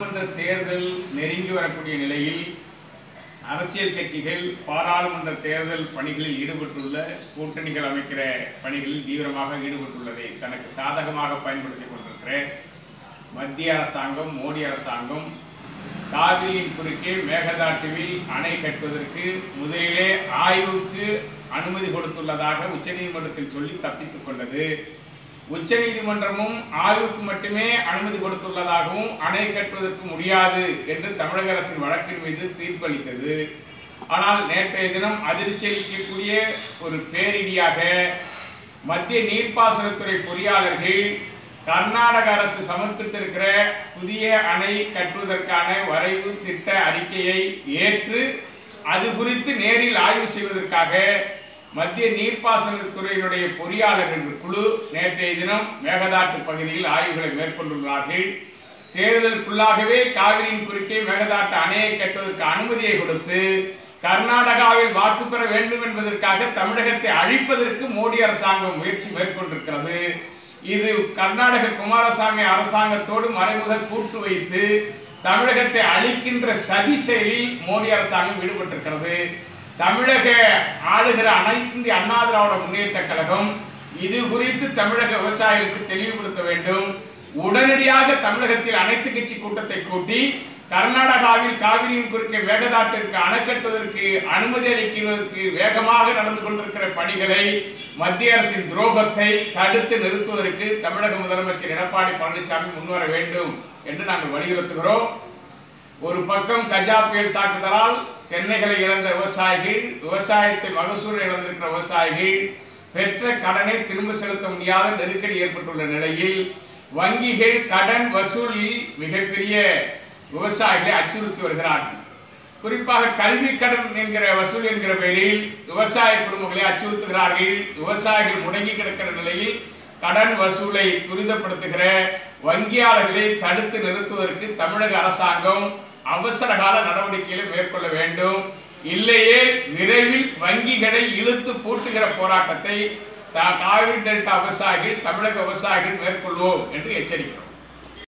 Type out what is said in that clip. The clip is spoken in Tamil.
பாராளுமன்ற தேர்தல் நெருங்கி வரக்கூடிய நிலையில் அரசியல் கட்சிகள் பாராளுமன்ற தேர்தல் பணிகளில் ஈடுபட்டுள்ள கூட்டணிகள் அமைக்கிற பணிகளில் தீவிரமாக ஈடுபட்டுள்ளதை தனக்கு சாதகமாக பயன்படுத்திக் கொண்டிருக்கிற மத்திய அரசாங்கம் மோடி அரசாங்கம் காவிரியின் குறுக்கே மேகதாட்டுவில் அணை கட்டுவதற்கு முதலிலே ஆய்வுக்கு அனுமதி கொடுத்துள்ளதாக உச்சநீதிமன்றத்தில் சொல்லி தப்பித்துக் கொண்டது. உச்சநீதிமன்றமும் ஆய்வுக்கு மட்டுமே அனுமதி கொடுத்துள்ளதாகவும் அணை கட்டுவதற்கு முடியாது என்று தமிழக அரசின் வழக்கின் மீது தீர்ப்பளித்தது. ஆனால் நேற்றைய தினம் அதிர்ச்சியளிக்கக்கூடிய ஒரு பேரிடியாக மத்திய நீர்ப்பாசனத்துறை பொறியாளர்கள் கர்நாடக அரசு சமர்ப்பித்திருக்கிற புதிய அணை கட்டுவதற்கான வரைவு திட்ட அறிக்கையை ஏற்று அது குறித்து நேரில் ஆய்வு செய்வதற்காக மத்திய நீர்ப்பாசனத்துறையினுடைய என்ற குழு நேற்றைய தினம் மேகதாட்டு பகுதியில் ஆய்வுகளை மேற்கொண்டுள்ளார்கள். தேர்தலுக்குள்ளாகவே காவிரியின் குறுக்கே மேகதாட்டு அணையை கட்டுவதற்கு அனுமதியை கொடுத்து கர்நாடகாவில் வாக்கு பெற வேண்டும் என்பதற்காக தமிழகத்தை அழிப்பதற்கு மோடி அரசாங்கம் முயற்சி மேற்கொண்டிருக்கிறது. இது கர்நாடக குமாரசாமி அரசாங்கத்தோடு மறைமுக கூட்டு வைத்து தமிழகத்தை அழிக்கின்ற சதி செயலில் மோடி அரசாங்கம் ஈடுபட்டிருக்கிறது. தமிழக ஆளுகிற அனைத்து இந்திய அண்ணா திராவிட முன்னேற்ற கழகம் இது குறித்து தமிழக விவசாயிகளுக்கு தெளிவுபடுத்த வேண்டும். உடனடியாக தமிழகத்தில் அனைத்து கட்சி கூட்டத்தை கூட்டி கர்நாடகாவில் காவிரியின் குறுக்கே மேகதாட்டிற்கு அணைக்கட்டுவதற்கு அனுமதி அளிக்கிறதற்கு வேகமாக நடந்து கொண்டிருக்கிற பணிகளை மத்திய அரசின் துரோகத்தை தடுத்து நிறுத்துவதற்கு தமிழக முதலமைச்சர் எடப்பாடி பழனிசாமி முன்வர வேண்டும் என்று நாங்கள் வலியுறுத்துகிறோம். ஒரு பக்கம் கஜா புயல் தாக்குதலால் தென்னைகளை இழந்த விவசாயிகள் விவசாயத்தை மகசூல் இழந்திருக்கிற விவசாயிகள் பெற்ற கடனை திரும்ப செலுத்த முடியாத நெருக்கடி ஏற்பட்டுள்ள நிலையில் வங்கிகள் கடன் வசூலில் மிகப்பெரிய விவசாயிகளை அச்சுறுத்தி வருகிறார்கள். குறிப்பாக கல்வி கடன் என்கிற வசூல் என்கிற பெயரில் விவசாய குடும்பங்களை அச்சுறுத்துகிறார்கள். விவசாயிகள் முடங்கி கிடக்கிற நிலையில் கடன் வசூலை துரிதப்படுத்துகிற வங்கியாளர்களை தடுத்து நிறுத்துவதற்கு தமிழக அரசாங்கம் அவசர கால நடவடிக்கைகளை மேற்கொள்ள வேண்டும். இல்லையே விரைவில் வங்கிகளை இழுத்து பூட்டுகிற போராட்டத்தை காவிரி டெல்டா விவசாயிகள் தமிழக விவசாயிகள் மேற்கொள்வோம் என்று எச்சரிக்கிறோம்.